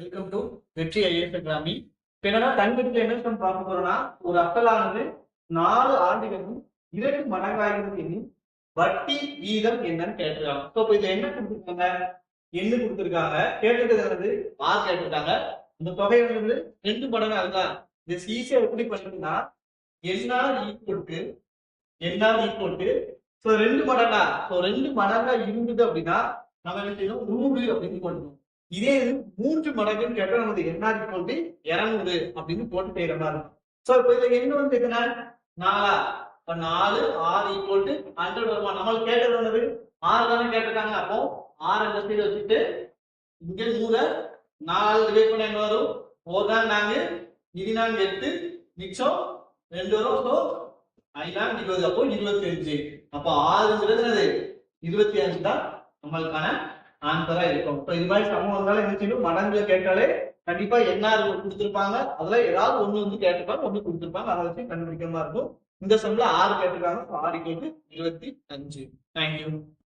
Welcome to Vetri IAS academy இப்ப என்னன்னா தங்கத்துல என்ன நம்ம பார்க்க போறோம்னா ஒரு அசலானது நாலு ஆண்டுகளும் இரண்டு மடங்காகிறது எனில் வட்டி வீதம் என்னன்னு கேட்டிருக்காங்க. ஸோ இப்போ இதுல என்ன கொடுத்துருக்காங்க? என்ன கொடுத்துருக்காங்க? கேட்டிருக்கிறது வந்து ஆர் கேட்டிருக்காங்க. இந்த தொகை வந்து ரெண்டு மடங்கா அதுதான். இது ஈஸியா எப்படி பண்றதுன்னா என்னால் ஈக்குவல் டு என்னால் ஈக்குவல் டு ஸோ ரெண்டு மடங்கா ஸோ ரெண்டு மடங்கா இருந்தது அப்படின்னா நம்ம என்ன செய்யணும்? நூறு அப்படின்னு போடணும் இதே மூன்று மடங்குன்னு கேட்டா நமக்கு என்ன போட்டு இரநூறு அப்படின்னு போட்டு செய்யற மாதிரி சோ ஸோ இப்போ இதுல என்ன வந்து எத்தனை நாலா? இப்ப நாலு ஆறு ஈக்குவல் டு ஹண்ட்ரட் வருமா? நம்மளுக்கு கேட்டது என்னது? ஆறு தானே கேட்டிருக்காங்க. அப்போ ஆறு அந்த சைடு வச்சுட்டு இங்க நூறை நாலு டிவைட் பண்ண என்ன வரும்? ஃபோர் தான் நாங்க இது நாங்க எட்டு மிச்சம் ரெண்டு வரும். ஸோ ஐநாங்க இருபது அப்போ இருபத்தி அஞ்சு அப்போ ஆறுங்கிறது என்னது? இருபத்தி அஞ்சு தான் நம்மளுக்கான ஆன்சரா இருக்கும். இப்போ இது மாதிரி சமம் இருந்தாலும் என்ன செய்யணும் மடங்கு கேட்டாலே கண்டிப்பா என்ன கொடுத்துருப்பாங்க? அதுல ஏதாவது ஒண்ணு வந்து கேட்டிருப்பாங்க ஒண்ணு கொடுத்துருப்பாங்க. அதை வச்சு கண்டுபிடிக்கிற மாதிரி இருக்கும். இந்த சம்ல ஆறு கேட்டிருக்காங்க. ஆறு கேட்டு இருபத்தி அஞ்சு. தேங்க்யூ